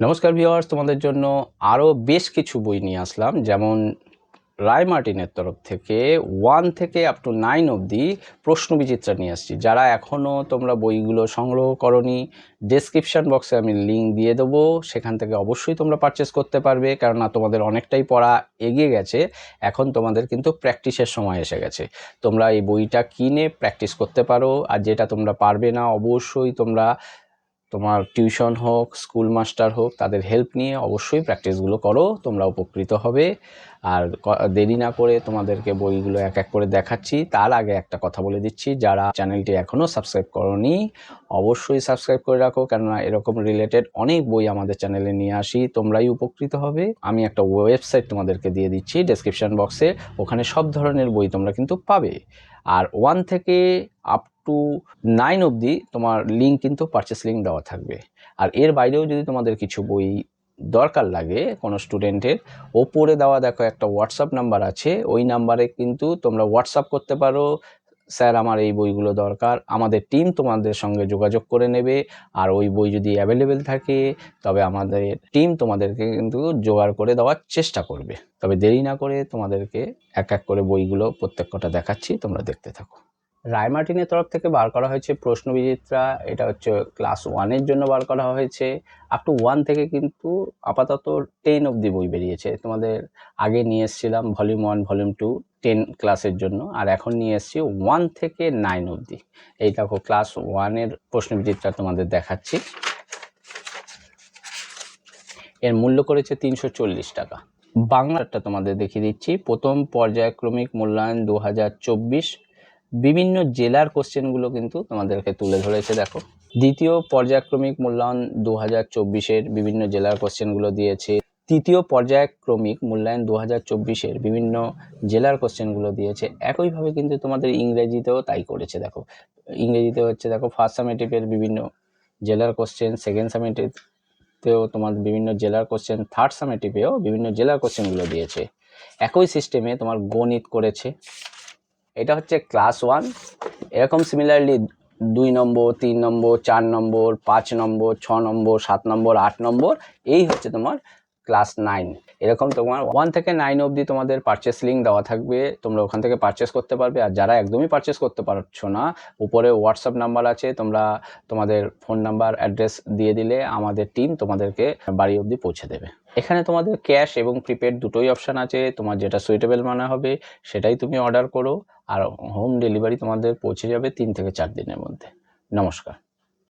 নমস্কার ভিওয়ার্স তোমাদের জন্য আরও বেশ কিছু বই নিয়ে আসলাম। যেমন রায় মার্টিনের তরফ থেকে ওয়ান থেকে আপ টু নাইন অবধি প্রশ্ন বিচিত্রা নিয়ে আসছি। যারা এখনও তোমরা বইগুলো সংগ্রহ করনি ডেসক্রিপশন বক্সে আমি লিঙ্ক দিয়ে দেবো। সেখান থেকে অবশ্যই তোমরা পারচেস করতে পারবে, কেননা তোমাদের অনেকটাই পড়া এগিয়ে গেছে। এখন তোমাদের কিন্তু প্র্যাকটিসের সময় এসে গেছে। তোমরা এই বইটা কিনে প্র্যাকটিস করতে পারো, আর যেটা তোমরা পারবে না, অবশ্যই তোমরা তোমার টিউশন হোক, স্কুল মাস্টার হোক, তাদের হেল্প নিয়ে অবশ্যই প্র্যাকটিসগুলো করো, তোমরা উপকৃত হবে। আর দেরি না করে তোমাদেরকে বইগুলো এক এক করে দেখাচ্ছি। তার আগে একটা কথা বলে দিচ্ছি, যারা চ্যানেলটি এখনও সাবস্ক্রাইব করনি, অবশ্যই সাবস্ক্রাইব করে রাখো, কেননা এরকম রিলেটেড অনেক বই আমাদের চ্যানেলে নিয়ে আসি, তোমরাই উপকৃত হবে। আমি একটা ওয়েবসাইট তোমাদেরকে দিয়ে দিচ্ছি ডেসক্রিপশন বক্সে ওখানে সব ধরনের বই তোমরা কিন্তু পাবে। আর ওয়ান থেকে আপ টু নাইন অবধি তোমার লিঙ্ক কিন্তু পারচেস লিঙ্ক দেওয়া থাকবে। আর এর বাইরেও যদি তোমাদের কিছু বই দরকার লাগে কোনো স্টুডেন্টের ওপরে দেওয়া দেখো একটা হোয়াটসঅ্যাপ নাম্বার আছে, ওই নাম্বারে কিন্তু তোমরা হোয়াটসঅ্যাপ করতে পারো স্যার, আমার এই বইগুলো দরকার। আমাদের টিম তোমাদের সঙ্গে যোগাযোগ করে নেবে। আর ওই বই যদি অ্যাভেলেবেল থাকে, তবে আমাদের টিম তোমাদেরকে কিন্তু জোগাড় করে দেওয়ার চেষ্টা করবে। তবে দেরি না করে তোমাদেরকে এক এক করে বইগুলো প্রত্যেক কটা দেখাচ্ছি, তোমরা দেখতে থাকো। রায় মার্টিনের তরফ থেকে বার করা হয়েছে প্রশ্ন বিচিত্রা এটা হচ্ছে ক্লাস ওয়ানের জন্য বার করা হয়েছে। আপ টু ওয়ান থেকে কিন্তু আপাতত টেন অবধি বই বেরিয়েছে। তোমাদের আগে নিয়ে এসেছিলাম volume one volume two ten ক্লাসের জন্য। আর এখন নিয়ে এসেছি ওয়ান থেকে নাইন অবধি। এই দেখো ক্লাস ওয়ানের প্রশ্ন বিচিত্রা তোমাদের দেখাচ্ছি। এর মূল্য করেছে তিনশো চল্লিশ টাকা। বাংলাটা তোমাদের দেখিয়ে দিচ্ছি। প্রথম পর্যায়ক্রমিক মূল্যায়ন দু হাজার চব্বিশ। বিভিন্ন জেলার কোশ্চেনগুলো কিন্তু তোমাদেরকে তুলে ধরেছে, দেখো। দ্বিতীয় পর্যায়ক্রমিক মূল্যায়ন দু হাজার বিভিন্ন জেলার কোশ্চেনগুলো দিয়েছে। তৃতীয় পর্যায়ক্রমিক মূল্যায়ন দু হাজার চব্বিশের বিভিন্ন জেলার কোশ্চেনগুলো দিয়েছে। একইভাবে কিন্তু তোমাদের ইংরেজিতেও তাই করেছে, দেখো। ইংরেজিতে হচ্ছে, দেখো ফার্স্ট সামেটিভের বিভিন্ন জেলার কোশ্চেন সেকেন্ড সামেটিভতেও তোমার বিভিন্ন জেলার কোশ্চেন থার্ড সামেটিভেও বিভিন্ন জেলার কোশ্চেনগুলো দিয়েছে। একই সিস্টেমে তোমার গণিত করেছে। এটা হচ্ছে ক্লাস ওয়ান এরকম সিমিলারলি দুই নম্বর, তিন নম্বর, চার নম্বর, পাঁচ নম্বর, ছ নম্বর, সাত নম্বর, আট নম্বর, এই হচ্ছে তোমার ক্লাস নাইন। এরকম তোমার ওয়ান থেকে নাইন অবধি তোমাদের পারচেস লিঙ্ক দেওয়া থাকবে। তোমরা ওখান থেকে পারচেস করতে পারবে। আর যারা একদমই পারচেস করতে পারছ না, উপরে হোয়াটসঅ্যাপ নাম্বার আছে, তোমরা তোমাদের ফোন নাম্বার অ্যাড্রেস দিয়ে দিলে আমাদের টিম তোমাদেরকে বাড়ি অবধি পৌঁছে দেবে। এখানে তোমাদের ক্যাশ এবং প্রিপেড দুটোই অপশান আছে। তোমার যেটা সুইটেবল মানা হবে, সেটাই তুমি অর্ডার করো। আর হোম ডেলিভারি তোমাদের পৌঁছে যাবে তিন থেকে চার দিনের মধ্যে। নমস্কার।